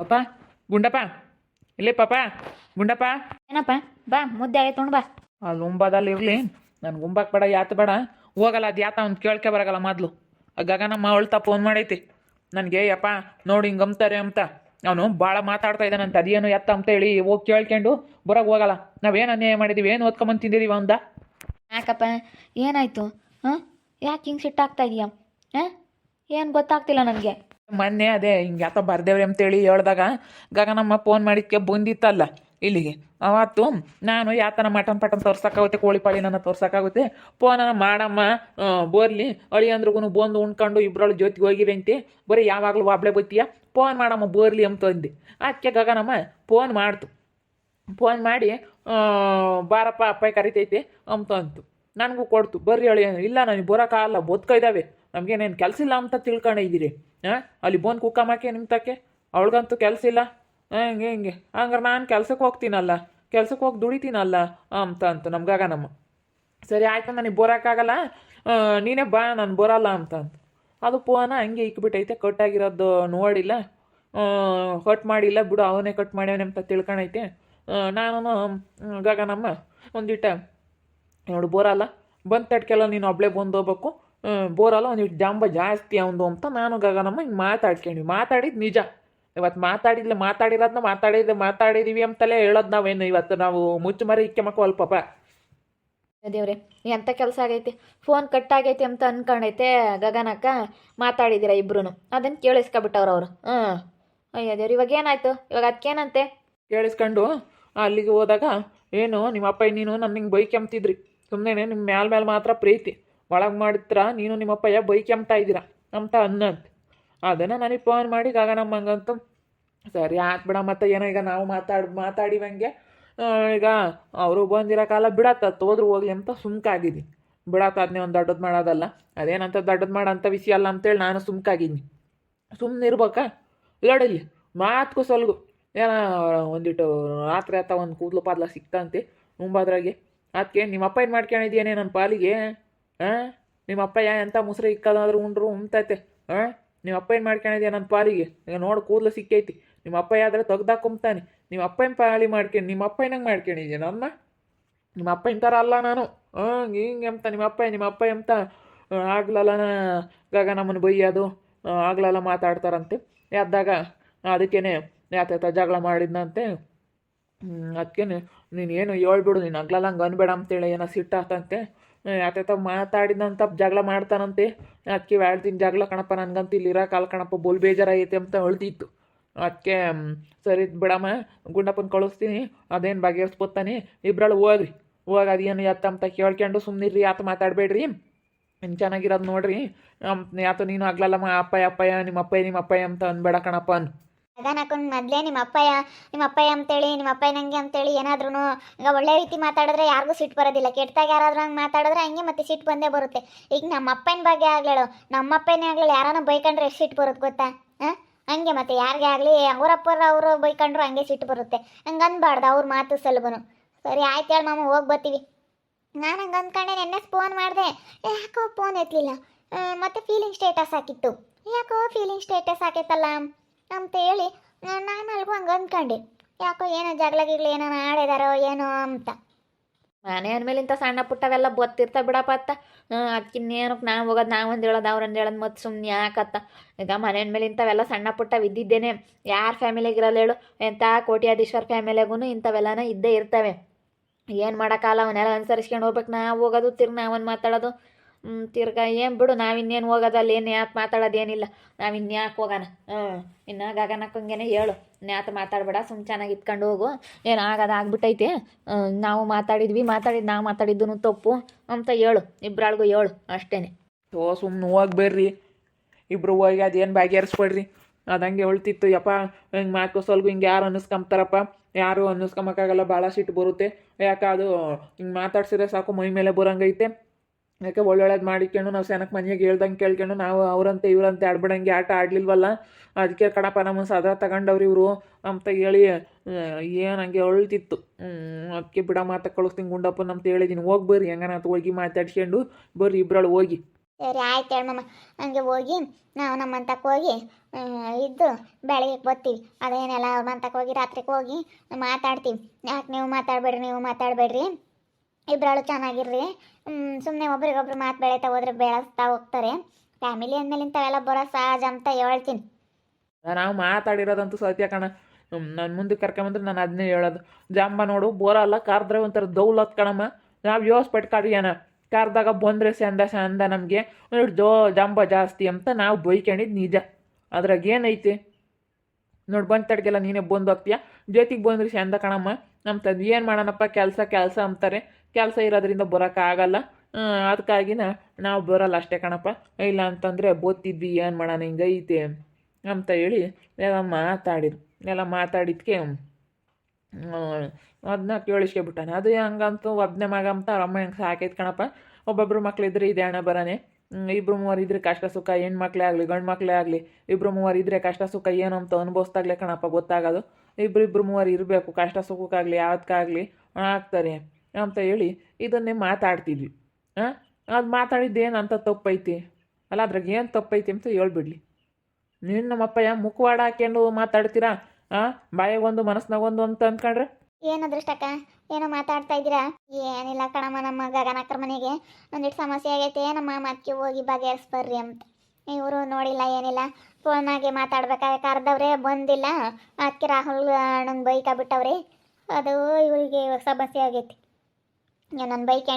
ಪಾಪ ಗುಂಡಪ್ಪ ಇಲ್ಲೇ ಪಾಪ ಗುಂಡಪ್ಪ. ಏನಪ್ಪ ಬಾ ಮುದ್ದೆ ಉಣ್ ಬಾ. ಅಲ್ಲಿ ಉಂಬದಲ್ಲಿ ಇರಲಿ ನನ್ಗೆ ಉಂಬಕ್ಕೆ ಬೇಡ ಯಾತ ಬೇಡ. ಹೋಗಲ್ಲ ಅದು ಯಾತ ಅವ್ನು ಕೇಳ್ಕೆ ಬರಗಲ್ಲ ಮೊದಲು. ಗಗನಮ್ಮ ಅವಳ್ತಾ ಫೋನ್ ಮಾಡೈತಿ. ನನಗೆ ಯಪ್ಪ ನೋಡಿ ಹಿಂಗೆ ಅಂತಾರೆ ಅಂತ. ಅವನು ಭಾಳ ಮಾತಾಡ್ತಾ ಇದ್ದಾನಂತ ಅದೇನು ಎತ್ತ ಅಂತ ಹೇಳಿ ಹೋಗಿ ಕೇಳ್ಕೊಂಡು ಬರೋಕೆ ಹೋಗಲ್ಲ. ನಾವೇನು ಅನ್ಯಾಯ ಮಾಡಿದ್ದೀವಿ ಏನು ಓದ್ಕೊಂಬಂದು ತಿಂದಿದ್ದೀವಿ ಅಂದ? ಯಾಕಪ್ಪ ಏನಾಯ್ತು ಹಾಂ? ಯಾಕೆ ಹಿಂಗೆ ಸಿಟ್ಟಾಗ್ತಾ ಇದೆಯಾ ಹಾಂ? ಏನು ಗೊತ್ತಾಗ್ತಿಲ್ಲ ನನಗೆ. ಮೊನ್ನೆ ಅದೇ ಹಿಂಗೆ ಯಾತ ಬರ್ದೇವ್ರಿ ಅಂತೇಳಿ ಹೇಳ್ದಾಗ, ಗಗನಮ್ಮ ಫೋನ್ ಮಾಡಿದ್ಕೆ ಬಂದಿತ್ತಲ್ಲ ಇಲ್ಲಿಗೆ. ಅವತ್ತು ನಾನು ಯಾತನ ಮಟನ್ ಪಟನ್ ತೋರ್ಸಕ್ಕಾಗುತ್ತೆ ಕೋಳಿ ಪಾಳಿನ ತೋರ್ಸಕ್ಕಾಗುತ್ತೆ ಫೋನನ್ನ ಮಾಡಮ್ಮ ಬರ್ಲಿ. ಅಳಿ ಅಂದ್ರಿಗೂ ಬಂದು ಉಣ್ಕೊಂಡು ಇಬ್ಬರೊಳ ಜೊತೆಗೆ ಹೋಗಿರಿ ಅಂತೆ ಬರೀ ಯಾವಾಗಲೂ ಒಬ್ಳೆ ಬತ್ತೀಯ? ಫೋನ್ ಮಾಡಮ್ಮ, ಬೋರ್ಲಿ ಅಂತ ಅಂದೆ. ಅದಕ್ಕೆ ಗಗನಮ್ಮ ಫೋನ್ ಮಾಡ್ತು. ಫೋನ್ ಮಾಡಿ ಬಾರಪ್ಪ, ಅಪ್ಪಾಯಿ ಕರಿತೈತೆ ಅಂತ ಅಂತು. ನನಗೂ ಕೊಡ್ತು. ಬರ್ರಿ ಹೇಳಿ ಇಲ್ಲ, ನನಗೆ ಬರೋಕ್ಕಾಗಲ್ಲ ಬದುಕ ಇದ್ದಾವೆ ನಮಗೇನೇನು ಕೆಲಸ ಇಲ್ಲ ಅಂತ ತಿಳ್ಕೊಂಡಿದ್ದೀರಿ ಹಾಂ ಅಲ್ಲಿ ಬಂದು ಕುಕ್ಕ ಮಾಕೆ ನಿಮ್ತಕ್ಕೆ ಅವಳಿಗಂತೂ ಕೆಲಸ ಇಲ್ಲ. ಹಂಗೆ, ಹಿಂಗೆ. ಹಂಗಾರೆ ನಾನು ಕೆಲ್ಸಕ್ಕೆ ಹೋಗ್ತೀನಲ್ಲ. ಕೆಲ್ಸಕ್ಕೆ ಹೋಗಿ ದುಡಿತೀನಲ್ಲ. ಅಂತ ಅಂತ ನಮ್ಗಾಗ ನಮ್ಮ. ಸರಿ, ಆಯ್ತು, ನನಗೆ ಬರೋಕ್ಕಾಗಲ್ಲ ನೀನೇ ಬಾ, ನಾನು ಬರಲ್ಲ ಅಂತ ಅಂತ. ಅದು ಪೋನ ಹಂಗೆ ಇಕ್ಬಿಟ್ಟೈತೆ. ಕಟ್ಟಾಗಿರೋದು ನೋಡಿಲ್ಲ ಕಟ್ ಮಾಡಿಲ್ಲ. ಬಿಡು, ಅವನೇ ಕಟ್ ಮಾಡ್ಯಾವನೆ ಅಂತ ತಿಳ್ಕೊಂಡೈತೆ ನಾನು ಗಗನಮ್ಮ, ಒಂದಿಟ್ಟ ನೋಡು ಬೋರಲ್ಲ? ಬಂದು ತಡ್ಕೆಲ್ಲ ನೀನು ಒಬ್ಳೆ ಬಂದು ಹೋಗ್ಬೇಕು. ಬೋರಲ್ಲ ಒಂದಿಟ್ಟು ಜಂಬ ಜಾಸ್ತಿ ಅವನು ಅಂತ ನಾನು ಗಗನಮ್ಮ ಹಿಂಗೆ ಮಾತಾಡ್ಕೊಂಡ್ವಿ ಮಾತಾಡಿದ್ದು ನಿಜ. ಇವತ್ತು ಮಾತಾಡಿದ್ಲೆ ಮಾತಾಡಿರೋದನ್ನ ಮಾತಾಡಿದ್ದೆ ಮಾತಾಡಿದೀವಿ ಅಂತಲೇ ಹೇಳೋದು ನಾವೇನು? ಇವತ್ತು ನಾವು ಮುಚ್ಚು ಮರಿ ಇಕ್ಕೆ ಮಕ್ಕಳು ಪಾಪ ದೇವ್ರೆ ಎಂಥ ಕೆಲಸ ಆಗೈತೆ? ಫೋನ್ ಕಟ್ ಆಗೈತೆ ಅಂತ ಅನ್ಕೊಂಡೈತೆ ಗಗನಕ್ಕ. ಮಾತಾಡಿದಿರ ಇಬ್ರು ಅದನ್ನು ಕೇಳಿಸ್ಕೊಬಿಟ್ಟವ್ರು ಅವರು. ಹಾಂ ಅಯ್ಯೋ ದೇವ್ರಿ ಇವಾಗ ಏನಾಯ್ತು? ಇವಾಗ ಅದಕ್ಕೇನಂತೆ ಕೇಳಿಸ್ಕೊಂಡು ಅಲ್ಲಿಗೆ ಹೋದಾಗ ಏನು ನಿಮ್ಮ ಅಪ್ಪ ನೀನು ನನ್ನ ಹಿಂಗೆ ಬೈಕೆಂಬ್ತಿದ್ರಿ. ಸುಮ್ಮನೆ ನಿಮ್ಮ ಮ್ಯಾಲ ಮ್ಯಾಲ ಮಾತ್ರ ಪ್ರೀತಿ. ಒಳಗೆ ಮಾಡಿದ್ರ ನೀನು ನಿಮ್ಮಪ್ಪಯ್ಯ ಬೈಕ್ ಬೈಕೆಂಬ್ತಾ ಇದ್ದೀರಾ? ಅಂತ ಅನ್ನಂತ. ಅದನ್ನು ನನಗೆ ಫೋನ್ ಮಾಡಿ ಗಗನಮ್ಮಂಗಂತು ಸರಿ ಆತ್ ಬಿಡ, ಮತ್ತೆ ಏನೋ ಈಗ ನಾವು ಮಾತಾಡಿ, ಮಾತಾಡಿವಂಗೆ ಈಗ ಅವರು ಬಂದಿರೋ ಕಾಲ ಬಿಡತ್ತ ಹೋದ್ರು ಹೋಗ್ಲಿ ಅಂತ ಸುಮ್ಕಾಗಿದ್ದೀನಿ. ಬಿಡತ್ತ ಅದನ್ನೇ ಒಂದು ದೊಡ್ಡದು ಮಾಡೋದಲ್ಲ. ಅದೇನಂತ ದೊಡ್ಡದು ಮಾಡೋಂಥ ವಿಷಯ ಅಲ್ಲ ಅಂತೇಳಿ ನಾನು ಸುಮ್ಕಾಗಿದ್ದೀನಿ. ಸುಮ್ಮನೆ ಇರ್ಬೇಕಾ ಇಲ್ಲಿ ಮಾತ್ಕು ಸಲ್ಗು. ಏನೋ ಒಂದಿಟ್ಟು ರಾತ್ರಿ ಆತ ಒಂದು ಕೂದಲು ಪಾದ್ಲ ಸಿಕ್ತಂತೆ, ಮುಂಬಾದ್ರಾಗೆ. ಅದಕ್ಕೆ ನಿಮ್ಮ ಅಪ್ಪ ಏನು ಮಾಡ್ಕೊಂಡಿದ್ಯೇನೆ ನನ್ನ ಪಾಲಿಗೆ? ಹಾಂ ನಿಮ್ಮ ಅಪ್ಪ ಯಾ ಎಂಥ ಮುಸ್ರೆ ಇಕ್ಕದಾದ್ರೂ ಉಂಡ್ರು ಉಮ್ತೈತೆ ಹಾಂ ನಿಮ್ಮ ಅಪ್ಪ ಏನು ಮಾಡ್ಕೊಂಡಿದ್ಯಾ ನನ್ನ ಪಾಲಿಗೆ? ಈಗ ನೋಡು ಕೂದಲು ಸಿಕ್ಕೈತಿ. ನಿಮ್ಮ ಅಪ್ಪ ತೆಗ್ದಾ ಕುಂಬ್ತಾನೆ ನಿಮ್ಮ ಅಪ್ಪ ಏನು ಪಾಳಿ ಮಾಡ್ಕೊಂಡು ನಿಮ್ಮ ಅಪ್ಪ ಏನಂಗೆ ಮಾಡ್ಕೊಂಡಿದ್ಯಾ ನನ್ನ? ನಿಮ್ಮ ಅಪ್ಪ ಇಂಥರ ಅಲ್ಲ ನಾನು. ಹಾಂ ಹಿಂಗೆ ಎಂತ ನಿಮ್ಮ ಅಪ್ಪ ನಿಮ್ಮ ಅಪ್ಪ ಎಂತ? ಆಗ್ಲಲ್ಲ ಗಗನಮ್ಮನ ಬೈಯೋದು. ಆಗ್ಲಲ್ಲ ಮಾತಾಡ್ತಾರಂತೆ. ಎದ್ದಾಗ ಅದಕ್ಕೇನೆ ಯಾತ ಜಗಳ ಮಾಡಿದ್ನಂತೆ. ಅದಕ್ಕೆ ನೀನು ಏನು ಹೇಳ್ಬಿಡು, ನೀನು ಹಂಗೆ ಅನ್ಬೇಡ ಅಂತೇಳಿ ಏನೋ ಸಿಟ್ಟಾತಂತೆ ಯಾತ ಮಾತಾಡಿದಂತ ಜಗಳ ಮಾಡ್ತಾನಂತೆ. ಅದಕ್ಕೆ ಹೇಳ್ತೀನಿ, ಜಗಳ ಕಣಪ್ಪ, ನನಗಂತ ಇಲ್ಲಿ ಇರೋಕಾಲ ಕಣಪ್ಪ ಬೋಲ್ ಬೇಜಾರಾಗೈತೆ ಅಂತ ಹೇಳ್ತಿತ್ತು. ಅದಕ್ಕೆ ಸರಿ ಬಿಡಮ್ಮ, ಗುಂಡಪ್ಪನ ಕಳಿಸ್ತೀನಿ, ಅದೇನು ಬಗೆಹರಿಸ್ಬೋತಾನೆ ಇಬ್ಬರಳು ಹೋಗ್ರಿ. ಹೋಗಿ ಅದೇನು ಯಾತ ಅಂತ ಕೇಳ್ಕೊಂಡು ಸುಮ್ಮನಿರ್ರಿ ಯಾತ ಮಾತಾಡಬೇಡ್ರಿ. ಇನ್ನು ಚೆನ್ನಾಗಿರೋದು ನೋಡ್ರಿ. ಯಾತ ನೀನು ಆಗ್ಲಲ್ಲಮ್ಮ ಅಪ್ಪಯ್ಯ ಅಪ್ಪಯ್ಯ ನಿಮ್ಮ ಅಪ್ಪಯ್ಯ ನಿಮ್ಮ ಅಪ್ಪಯ್ಯ ಅಂತ ಅನ್ಬೇಡ ಕಣಪ್ಪ ಅನ್. ಅದನ್ನ ಹಾಕೊಂಡು ಮೊದಲೇ ನಿಮ್ಮ ಅಪ್ಪಯ್ಯ ನಿಮ್ಮ ಅಪ್ಪಯ್ಯ ಅಂತೇಳಿ, ನಿಮ್ಮ ಅಪ್ಪಯ್ಯ ನಂಗೆ ಅಂತೇಳಿ ಏನಾದ್ರೂ ಈಗ ಒಳ್ಳೆ ರೀತಿ ಮಾತಾಡಿದ್ರೆ ಯಾರಿಗೂ ಸಿಟ್ಟು ಬರೋದಿಲ್ಲ. ಕೆಟ್ಟದಾಗ ಯಾರಾದ್ರೂ ಹಂಗೆ ಮಾತಾಡಿದ್ರೆ ಹಂಗೆ ಮತ್ತೆ ಸಿಟ್ಟು ಬಂದೇ ಬರುತ್ತೆ. ಈಗ ನಮ್ಮ ಅಪ್ಪನ ಬಗ್ಗೆ ಆಗ್ಲೇಳು, ನಮ್ಮ ಅಪ್ಪನೇ ಆಗ್ಲೇಳು ಬೈಕೊಂಡ್ರೆ ಎಷ್ಟು ಸಿಟ್ಟು ಬರುತ್ತೆ ಗೊತ್ತಾ? ಹಾಂ ಹಂಗೆ ಮತ್ತೆ ಯಾರಿಗೆ ಆಗಲಿ ಅವರಪ್ಪರ ಅವರು ಬೈಕೊಂಡ್ರು ಹಂಗೆ ಸಿಟ್ಟು ಬರುತ್ತೆ. ಹಂಗೆ ಅನ್ಬಾರ್ದು ಅವ್ರ ಮಾತು ಸಲುಬನು. ಸರಿ, ಆಯ್ತು ಹೇಳಿ ಮಾಮ, ಹೋಗಿ ಬರ್ತೀವಿ. ನಾನು ಹಂಗೆ ಅಂದ್ಕೊಂಡೆ ನೆನ್ನೆ ಫೋನ್ ಮಾಡಿದೆ. ಯಾಕೋ ಫೋನ್ ಎತ್ತಲಿಲ್ಲ ಮತ್ತೆ ಫೀಲಿಂಗ್ ಸ್ಟೇಟಸ್ ಹಾಕಿತ್ತು. ಯಾಕೋ ಫೀಲಿಂಗ್ ಸ್ಟೇಟಸ್ ಹಾಕೈತಲ್ಲ? ಅಂತ ಹೇಳಿ ನಾನು ಅಲ್ಗೂ ಹಂಗೆ ಅಂದ್ಕೊಂಡೆ. ಯಾಕೋ ಏನೋ ಜಗಳ ಗಿಗ್ಲ ಏನೋ ಆಡಿದಾರೋ ಏನೋ ಅಂತ. ಮನೆ ಅಂದಮೇಲೆ ಇಂಥ ಸಣ್ಣ ಪುಟ್ಟವೆಲ್ಲ ಗೊತ್ತಿರ್ತಾವೆ ಬಿಡಪ್ಪ ಅತ್ತ. ಅದಕ್ಕಿನ್ನೇನಕ್ಕೆ ನಾವು ಹೋಗೋದು ನಾವು ಒಂದು ಹೇಳೋದು ಅವ್ರೊಂದು ಹೇಳೋದು ಮತ್ತು ಸುಮ್ಮನೆ ಯಾಕತ್ತ ಈಗ ಮನೆ ಅಂದಮೇಲೆ ಇಂಥವೆಲ್ಲ ಸಣ್ಣ ಪುಟ್ಟ ಇದ್ದಿದ್ದೇನೆ ಯಾರ ಫ್ಯಾಮಿಲಿಗಿರಲ್ಲ ಹೇಳು ಎಂಥ ಕೋಟ್ಯಾಧೀಶ್ವರ ಫ್ಯಾಮಿಲಿಯಾಗೂ ಇಂಥವೆಲ್ಲನ ಇದ್ದೇ ಇರ್ತವೆ. ಏನು ಮಾಡೋಕ್ಕಲ್ಲ ಅವನ್ನೆಲ್ಲ ಅನುಸರಿಸ್ಕೊಂಡು ಹೋಗ್ಬೇಕು. ನಾವು ಹೋಗೋದು ತಿರ್ಗಿ ನಾವೊಂದು ಮಾತಾಡೋದು. ತಿರ್ಗಾ ಏನು ಬಿಡು, ನಾವಿನ್ನೇನು ಹೋಗೋದು, ಅಲ್ಲಿ ಏನು ಯಾಕೆ ಮಾತಾಡೋದೇನಿಲ್ಲ. ನಾವು ಇನ್ಯಾಕೆ ಹೋಗೋಣ? ಹ್ಞೂ ಇನ್ನು ಹೇಳು. ನ್ಯಾತ ಮಾತಾಡಬೇಡ, ಸುಮ್ ಚೆನ್ನಾಗಿ ಇತ್ಕೊಂಡು ಹೋಗು. ಏನು ಆಗೋದು ಆಗ್ಬಿಟ್ಟೈತೆ? ನಾವು ಮಾತಾಡಿದ್ವಿ ಮಾತಾಡಿದ್ದು ನಾವು ಮಾತಾಡಿದ್ದು ತಪ್ಪು ಅಂತ ಹೇಳು. ಇಬ್ರಾಳ್ಗೂ ಹೇಳು ಅಷ್ಟೇ ಓ ಸುಮ್ಮನೆ ಹೋಗಿ ಬರ್ರಿ ಇಬ್ರು ಹೋಗಿ ಅದೇನು ಬಗೆಹರಿಸ್ಬೇಡ್ರಿ ಅದು ಹಂಗೆ ಹೊಳ್ತಿತ್ತು ಯಪ್ಪ, ಹಿಂಗೆ ಮಾತು ಸ್ವಲ್ಪ ಹಿಂಗೆ ಯಾರು ಅನ್ನಿಸ್ಕೊಂಬ್ತಾರಪ್ಪ? ಯಾರು ಅನ್ನಿಸ್ಕೊಂಬಕ್ಕಾಗಲ್ಲ ಭಾಳ ಸಿಟ್ಟು ಬರುತ್ತೆ. ಯಾಕೆ ಅದು, ಹಿಂಗೆ ಮಾತಾಡ್ಸಿದ್ರೆ ಸಾಕು, ಮೈ ಮೇಲೆ ಬರಂಗೈತೆ. ಯಾಕೆ ಒಳ್ಳೊಳ್ಳೇದು ಮಾಡಿಕೊಂಡು ನಾವು ಸೆನಕ್ಕೆ ಮನೆಯಾಗೆ ಹೇಳ್ದಂಗೆ ಕೇಳ್ಕೊಂಡು ನಾವು ಅವರಂತೆ ಇವರಂತೆ ಆಡ್ಬಿಡಂಗೆ ಆಟ ಆಡಲಿಲ್ವಲ್ಲ? ಅದಕ್ಕೆ ಕಡಪ ನಮ್ಮ ಸದಾ ತಗೊಂಡವ್ರು ಇವರು ಅಂತ ಹೇಳಿ ಏನು ಹಂಗೆ ಅಳ್ತಿತ್ತು. ಅದಕ್ಕೆ ಬಿಡ ಮಾತ ಕಳಿಸ್ತೀನಿ ಗುಂಡಪ್ಪನ ಅಂತ ಹೇಳಿದ್ದೀನಿ ಹೋಗಿ ಬರ್ರಿ ಹೆಂಗನ ಹೋಗಿ ಮಾತಾಡ್ಸ್ಕೊಂಡು ಬರ್ರಿ ಇಬ್ಬರಳು ಹೋಗಿ. ಸರಿ ಆಯ್ತು ಹೇಳಮ್ಮ ಹಂಗೆ ಹೋಗಿ ನಾವು ನಮ್ಮ ಮಂತಕ್ಕೆ ಹೋಗಿ ಇದ್ದು ಬೆಳಗ್ಗೆ ಬರ್ತೀವಿ ಅದೇನೆಲ್ಲ ಅವ್ರ ಮಂತಕ್ಕೆ ಹೋಗಿ ರಾತ್ರಿಗೆ ಹೋಗಿ ಮಾತಾಡ್ತೀವಿ. ಯಾಕೆ ನೀವು ಮಾತಾಡಬೇಡ್ರಿ ನೀವು ಮಾತಾಡಬೇಡ್ರಿ. ಇಬ್ಬರಳು ಚೆನ್ನಾಗಿರ್ರಿ. ಸುಮ್ಮನೆ ಒಬ್ರಿಗೊಬ್ರು ಮಾತು ಬೆಳೀತಾ ಹೋದ್ರೆ ಬೆಳೆಸ್ತಾ ಹೋಗ್ತಾರೆ. ಫ್ಯಾಮಿಲಿ ಅಂದಮೇಲೆ ಇಂಥವೆಲ್ಲ ಬರೋ ಸಹಜ ಅಂತ ಹೇಳ್ತೀನಿ. ನಾವು ಮಾತಾಡಿರೋದಂತೂ ಸತ್ಯ ಕಣ. ನಾನು ಮುಂದೆ ಕರ್ಕೊಂಬಂದ್ರೆ ನಾನು ಅದನ್ನೇ ಹೇಳೋದು. ಜಾಂಬ ನೋಡು ಬೋರಲ್ಲ ಕಾರ್ದ್ರೆ ಒಂಥರ ದೌಲತ್ ಕಣಮ್ಮ. ನಾವು ಯೋಸ್ಪಟ್ಟು ಏನ ಕಾರ್ದಾಗ ಬಂದರೆ ಚಂದ ಚಂದ ನಮಗೆ. ನೋಡಿ ಜೋ, ಜಾಂಬ ಜಾಸ್ತಿ ಅಂತ ನಾವು ಬೈಕೊಂಡಿದ್ದು ನಿಜ. ಅದ್ರಾಗ ಏನೈತಿ? ನೋಡಿ ಬಂದು ತಡ್ಗೆಲ್ಲ ನೀನೇ ಬಂದು ಹೋಗ್ತೀಯ? ಜೊತೆಗೆ ಬಂದ್ರೆ ಚಂದ ಕಣಮ್ಮ. ನಮ್ಮ ತಂದೆ ಏನು ಮಾಡೋಣಪ್ಪ ಕೆಲಸ ಕೆಲಸ ಅಂತಾರೆ. ಕೆಲಸ ಇರೋದ್ರಿಂದ ಬರೋಕ್ಕಾಗಲ್ಲ ಅದಕ್ಕಾಗಿನ ನಾವು ಬರೋಲ್ಲ ಅಷ್ಟೇ ಕಣಪ್ಪ. ಇಲ್ಲ ಅಂತಂದರೆ ಬೋತಿದ್ವಿ ಏನು ಮಾಡೋಣ ಹಿಂಗೈತೆ ಅಂತ ಹೇಳಿ ಎಲ್ಲ ಮಾತಾಡಿದ್ರು ಎಲ್ಲ ಮಾತಾಡಿದ್ಕೆ ಅದನ್ನ ಕೇಳಿಸ್ಕೊಬಿಟ್ಟಾನೆ ಅದು ಹಂಗಂತೂ ಒಬ್ಬನೇ ಮಗ ಅಂತ ಅವ್ರ ಅಮ್ಮ ಹೆಂಗೆ ಸಾಕೈತೆ ಕಣಪ್ಪ. ಒಬ್ಬೊಬ್ರು ಮಕ್ಳಿದ್ರೆ ಇದೆ ಹಣ ಬರೋನೆ. ಇಬ್ಬರು ಮೂವರು ಇದ್ರೆ ಕಷ್ಟ, ಸುಖ, ಹೆಣ್ಮಕ್ಳೇ ಆಗಲಿ ಗಂಡು ಮಕ್ಕಳೇ ಆಗಲಿ ಇಬ್ಬರು ಮೂವರು ಇದ್ರೆ ಕಷ್ಟ, ಸುಖ, ಏನು ಅಂತ ಅನುಭವಿಸ್ದಾಗಲೇ ಕಣಪ್ಪ ಗೊತ್ತಾಗೋದು. ಇಬ್ರು ಮೂವರು ಇರಬೇಕು, ಕಷ್ಟ ಸುಖಕ್ಕಾಗಲಿ ಯಾವ್ದಕ್ಕಾಗಲಿ ಆಗ್ತಾರೆ ಅಂತ ಹೇಳಿ ಇದನ್ನೇ ಮಾತಾಡ್ತಿದ್ವಿ. ಹಾಂ ಅದು ಮಾತಾಡಿದ್ದೇನು ಅಂತ ತಪ್ಪೈತಿ? ಅಲ್ಲ, ಅದ್ರಾಗ ಏನು ತಪ್ಪೈತಿ ಅಂತ ಹೇಳ್ಬಿಡ್ಲಿ. ನೀನು ನಮ್ಮಪ್ಪಯ್ಯ ಮುಖವಾಡ ಹಾಕ್ಯಂಡು ಮಾತಾಡ್ತೀರಾ? ಹಾಂ ಬಾಯಿಗೊಂದು ಒಂದು ಅಂತ ಅಂದ್ಕೊಂಡ್ರೆ ಏನು ಅದೃಷ್ಟಕ್ಕ? ಏನೋ ಮಾತಾಡ್ತಾ ಇದ್ದೀರಾ? ಏನಿಲ್ಲ ಕಣಮ್ಮ, ನಮ್ಮ ಗಗನಕ್ಕರ ಮನೆಗೆ. ಒಂದಿಟ್ಟು ಸಮಸ್ಯೆ ಆಗೈತೆ, ನಮ್ಮ ಮಾತಿಗೆ ಹೋಗಿ ಬಗೆಹರಿಸ್ಬರ್ರಿ ಅಂತ. ಇವರು ನೋಡಿಲ್ಲ, ಏನಿಲ್ಲ. ಫೋನಾಗೆ ಮಾತಾಡ್ಬೇಕಾದ್ರೆ ಕರೆದವ್ರೆ, ಬಂದಿಲ್ಲ. ಅದಕ್ಕೆ ರಾಹುಲ್ ನಂಗೆ ಬೈಕ ಬಿಟ್ಟವ್ರಿ. ಅದು ಇವರಿಗೆ ಸಮಸ್ಯೆ ಆಗೈತಿ. ನನ್ನ ಬೈಕ್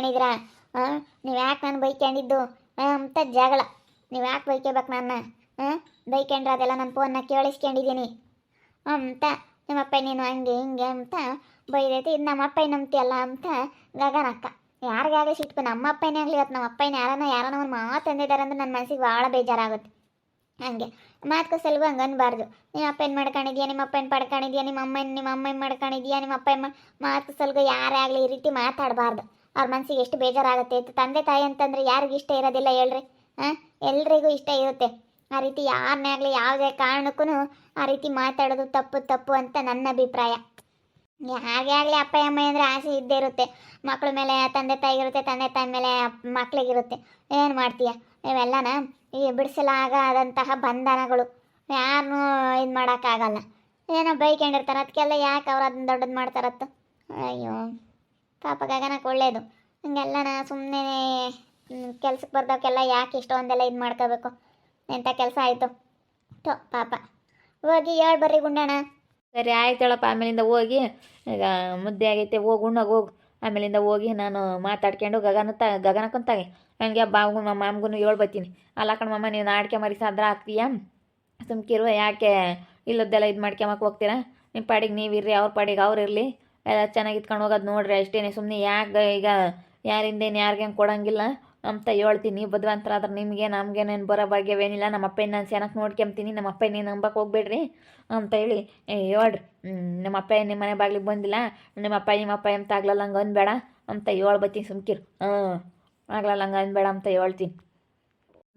ಹಾಂ ನೀವು ಯಾಕೆ ನಾನು ಬೈಕ್ಯಾಣಿದ್ದು ಅಂತ ಜಗಳ. ನೀವು ಯಾಕೆ ಬೈಕೋಬೇಕು ನನ್ನ? ಹಾಂ ಬೈಕ್ಯಾಂಡ್ರೆ ಅದೆಲ್ಲ ನನ್ನ ಫೋನ್ನ ಕೇಳಿಸ್ಕೊಂಡಿದ್ದೀನಿ. ಅಂತ. ನಿಮ್ಮಪ್ಪ ನೀನು ಹಂಗೆ ಹಿಂಗೆ ಅಂತ ಬೈದೈತಿ. ಇದು ನಮ್ಮಪ್ಪ ನಂಬ್ತಿಯಲ್ಲ ಅಂತ ಗಗನಕ್ಕ. ಯಾರಿಗಾಗಲಿ ಸಿಟ್ಟು ನಮ್ಮ ಅಪ್ಪನೇ ಆಗಲಿ ಇವತ್ತು ನಮ್ಮ ಅಪ್ಪನ ಯಾರನ್ನ ಯಾರನ್ನ ಒಂದು ಮಾತು ತಂದಿದ್ದಾರೆ ಅಂದ್ರೆ ನನ್ನ ಮನಸ್ಸಿಗೆ ಭಾಳ ಬೇಜಾರಾಗುತ್ತೆ. ಹಂಗೆ. ಮಾತು ಸಲುವಾಗಿ ಹಂಗೆ ಅನ್ಬಾರ್ದು ನಿಮ್ಮ ಅಪ್ಪ ಏನು ಮಾಡ್ಕೊಂಡಿದ್ಯಾ? ನಿಮ್ಮ ಅಪ್ಪ ಏನು ಪಡ್ಕೊಂಡಿದ್ಯಾ? ನಿಮ್ಮ ಅಮ್ಮ ನಿಮ್ಮ ಅಮ್ಮ ಏನು ಮಾಡ್ಕೊಂಡಿದ್ಯಾ? ನಿಮ್ಮ ಅಪ್ಪ ಏನು ಮಾತು ಸಲುವಾಗಿ ಯಾರೇ ಆಗಲಿ ಈ ರೀತಿ ಮಾತಾಡಬಾರ್ದು. ಅವ್ರ ಮನಸ್ಸಿಗೆ ಎಷ್ಟು ಬೇಜಾರಾಗುತ್ತೆ. ತಂದೆ ತಾಯಿ ಅಂತಂದ್ರೆ ಯಾರಿಗೂ ಇಷ್ಟ ಇರೋದಿಲ್ಲ ಹೇಳ್ರಿ. ಹಾಂ? ಎಲ್ರಿಗೂ ಇಷ್ಟ ಇರುತ್ತೆ. ಆ ರೀತಿ ಯಾರನ್ನೇ ಆಗಲಿ ಯಾವುದೇ ಕಾರಣಕ್ಕೂ ಆ ರೀತಿ ಮಾತಾಡೋದು ತಪ್ಪು ತಪ್ಪು ಅಂತ ನನ್ನ ಅಭಿಪ್ರಾಯ. ಹಾಗೆ ಆಗಲಿ ಅಪ್ಪ ಅಮ್ಮ ಅಂದರೆ ಆಸೆ ಇದ್ದೇ ಇರುತ್ತೆ. ಮಕ್ಳ ಮೇಲೆ, ತಂದೆ ತಾಯಿಗಿರುತ್ತೆ, ತಂದೆ ತಾಯಿ ಮೇಲೆ, ಮಕ್ಳಿಗಿರುತ್ತೆ. ಏನು ಮಾಡ್ತೀಯ? ಇವೆಲ್ಲನ ಈ ಬಿಡಿಸಲಾಗದಂತಹ ಬಂಧನಗಳು. ಯಾರನ್ನೂ ಇದು ಮಾಡೋಕ್ಕಾಗಲ್ಲ. ಏನೋ ಬೈಕೊಂಡಿರ್ತಾರೆ ಅದಕ್ಕೆಲ್ಲ ಯಾಕೆ ಅವ್ರು ಅದನ್ನ ದೊಡ್ಡದು ಮಾಡ್ತಾರತ್ತು ಅಯ್ಯೋ, ಪಾಪ ಗಗನಕ್ಕೆ ಒಳ್ಳೇದು. ಹಿಂಗೆಲ್ಲನ ಸುಮ್ಮನೆ ಕೆಲ್ಸಕ್ಕೆ ಬರ್ದವಕ್ಕೆಲ್ಲ ಯಾಕೆ ಇಷ್ಟೊಂದೆಲ್ಲ ಇದು ಮಾಡ್ಕೋಬೇಕು? ಎಂಥ ಕೆಲಸ ಆಯಿತು? ಟೋ ಪಾಪ. ಹೋಗಿ ಹೇಳ್ಬರ್ರಿ ಗುಂಡಣ್ಣ. ಸರಿ ಆಯ್ತು ಹೇಳಪ್ಪ ಆಮೇಲಿಂದ ಹೋಗಿ, ಈಗ ಮುದ್ದೆ ಆಗೈತೆ, ಹೋಗಿ, ಉಣ್ಣೋಗಿ ಹೋಗು. ಆಮೇಲಿಂದ ಹೋಗಿ ನಾನು ಮಾತಾಡ್ಕೊಂಡು ಗಗನ ತ ಗಗನಕ್ಕಂತಾಗೆ ನನಗೆ ಬಾವ್ಗೂ ಮಾಮ್ಗೂ ಹೇಳ್ಬತ್ತೀನಿ ಅಲ್ಲ ಕಣ್ಮ ನೀನು ನಾಡ್ಕೆ ಮರಿ ಸಾದ್ರ ಆಗ್ತೀಯಾ? ಸುಮ್ಕಿರು, ಯಾಕೆ ಇಲ್ಲದ್ದೆಲ್ಲ ಇದು ಮಾಡ್ಕೊಂಬಕ್ಕೆ ಹೋಗ್ತೀರಾ? ನಿಮ್ಮ ಪಾಡಿಗೆ ನೀವು ಇರ್ರಿ, ಅವ್ರ ಪಾಡಿಗೆ ಅವ್ರು ಇರಲಿ. ಎಲ್ಲ ಚೆನ್ನಾಗಿ ಇತ್ಕೊಂಡು ಹೋಗೋದು ನೋಡ್ರಿ ಅಷ್ಟೇ ಸುಮ್ಮನೆ ಯಾಕೆ ಈಗ ಯಾರಿಂದೇನು, ಯಾರಿಗೇನು ಕೊಡಂಗಿಲ್ಲ. ಅಂತ ಹೇಳ್ತೀನಿ. ಬುದ್ಧಿವಂತರಾದ್ರೆ ನಿಮಗೆ ನಮಗೇನೇನು ಬರೋ ಭಾಗ್ಯವೇನಿಲ್ಲ ನಮ್ಮ ಅಪ್ಪನ ನಾನು ಚೆನ್ನಾಗಿ ನೋಡ್ಕೊಂತೀನಿ, ನಮ್ಮ ಅಪ್ಪ ನೀನು ನಂಬಕ್ಕೆ ಹೋಗ್ಬೇಡ್ರಿ ಅಂತ ಹೇಳಿ ಹೇಳ್ರಿ. ನಮ್ಮ ಅಪ್ಪ ನಿಮ್ಮ ಮನೆ ಬಾಗ್ಲಿಗೆ ಬಂದಿಲ್ಲ, ನಿಮ್ಮ ಅಪ್ಪ ನಿಮ್ಮ ಅಪ್ಪ ಅಂತ ಆಗ್ಲಲ್ಲ ಹಂಗೆ ಅನ್ಬೇಡ ಅಂತ ಹೇಳ್ಬತ್ತೀನಿ ಸುಮ್ಕಿರು. ಹಾಂ ಆಗ್ಲಲ್ಲ ಹಂಗೆ ಅನ್ಬೇಡ ಅಂತ ಹೇಳ್ತೀನಿ.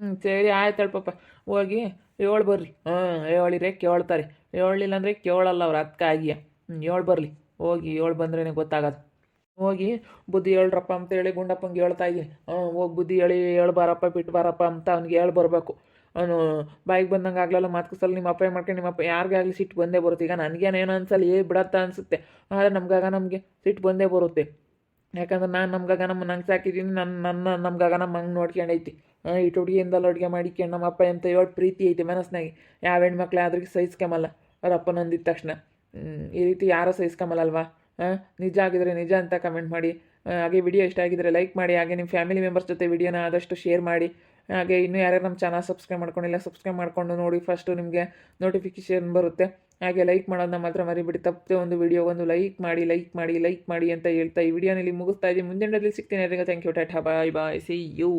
ಹ್ಞೂ ಸರಿ ಆಯ್ತು ಪಾಪ ಹೋಗಿ ಏಳು ಬರ್ರಿ. ಹಾಂ ಹೇಳಿರೆ ಕೇಳ್ತಾರೆ. ಹೇಳಿಲ್ಲ ಅಂದರೆ ಕೇಳಲ್ಲ ಅವ್ರು ಅದಕ್ಕಾಗಿಯ ಹ್ಞೂ ಏಳು ಬರಲಿ. ಹೋಗಿ ಏಳು ಬಂದ್ರೇ ಗೊತ್ತಾಗೋದು. ಹೋಗಿ, ಬುದ್ಧಿ ಹೇಳ್ರಪ್ಪ ಅಂತ ಹೇಳಿ ಗುಂಡಪ್ಪಂಗೆ ಹೇಳ್ತಾ ಇದ್ದೀನಿ ಹ್ಞೂ, ಹೋಗಿ ಬುದ್ಧಿ ಹೇಳಿ, ಹೇಳು ಬಾರಪ್ಪ ಬಿಟ್ಟು ಬಾರಪ್ಪ ಅಂತ ಅವ್ನಿಗೆ ಹೇಳಿ ಬರಬೇಕು. ಅವನು ಬಾಯಿಗೆ ಬಂದಂಗೆ ಆಗಲಲ್ಲ ಮಾತುಕಸಲು ನಿಮ್ಮ ಅಪ್ಪ ಮಾಡ್ಕೊಂಡು ನಿಮ್ಮ ಅಪ್ಪ ಯಾರಿಗಾಗಲಿ ಸಿಟ್ಟು ಬಂದೇ ಬರುತ್ತೆ. ಈಗ ನನಗೇನೇನು ಅನ್ಸಲ್ಲ, ಏ ಬಿಡತ್ತ ಅನಿಸುತ್ತೆ. ಆದರೆ ನಮ್ಗಾಗ ನಮಗೆ ಸಿಟ್ಟು ಬಂದೇ ಬರುತ್ತೆ. ಯಾಕಂದ್ರೆ ನಾನು ನಮ್ಮ ಗಗನಮ್ಮ ನಂಗೆ ಸಾಕಿದ್ದೀನಿ ನನ್ನ ನನ್ನ ನಮ್ಮ ಗಗನಮ್ಮ ಹಂಗೆ ನೋಡ್ಕೊಂಡೈತಿ. ಇಟ್ಟು ಹುಡುಗಿಯಿಂದಲ್ಲ ಅಡುಗೆ ಮಾಡಿಕೊಂಡು ನಮ್ಮ ಅಪ್ಪ ಅಂತ ಹೇಳಿ ಪ್ರೀತಿ ಐತಿ ಮನಸ್ಸಿನಾಗೆ ಯಾವ ಹೆಣ್ಮಕ್ಳು ಆದ್ರಿಗೆ ಸಹಿಸ್ಕೊಂಬಲ್ಲ ಅವ್ರ ಅಪ್ಪನ ಅಂದಿದ ತಕ್ಷಣ. ಈ ರೀತಿ ಯಾರೂ ಸಹಿಸ್ಕೊಂಬಲ್ಲ ಅಲ್ವಾ? ಹಾಂ ನಿಜ ಆಗಿದ್ರೆ ನಿಜ ಅಂತ ಕಮೆಂಟ್ ಮಾಡಿ. ಹಾಗೆ ವಿಡಿಯೋ ಇಷ್ಟ ಆಗಿದ್ರೆ ಲೈಕ್ ಮಾಡಿ, ಹಾಗೆ ನಿಮ್ಮ ಫ್ಯಾಮಿಲಿ ಮೆಂಬರ್ಸ್ ಜೊತೆ ವಿಡಿಯೋನ ಆದಷ್ಟು ಶೇರ್ ಮಾಡಿ. ಹಾಗೆ ಇನ್ನೂ ಯಾರ್ಯಾರು ನಮ್ಮ ಚಾನಲ್ ಸಬ್ಸ್ಕ್ರೈಬ್ ಮಾಡ್ಕೊಂಡಿಲ್ಲ ಸಬ್ಸ್ಕ್ರೈಬ್ ಮಾಡ್ಕೊಂಡು ನೋಡಿ ಫಸ್ಟು ನಿಮಗೆ ನೋಟಿಫಿಕೇಷನ್ ಬರುತ್ತೆ. ಹಾಗೆ ಲೈಕ್ ಮಾಡೋದನ್ನ ಮಾತ್ರ ಮರಿಬಿಡಿ. ತಪ್ಪದೆ ಒಂದು ವಿಡಿಯೋ ಒಂದು ಲೈಕ್ ಮಾಡಿ ಲೈಕ್ ಮಾಡಿ ಲೈಕ್ ಮಾಡಿ ಅಂತ ಹೇಳ್ತಾ ಈ ವಿಡಿಯೋನಲ್ಲಿ ಮುಗಿಸ್ತಾ ಇದ್ದೀನಿ. ಮುಂದಿನ ಸಿಗ್ತೀನಿ. Thank you ta-ta bye bye see you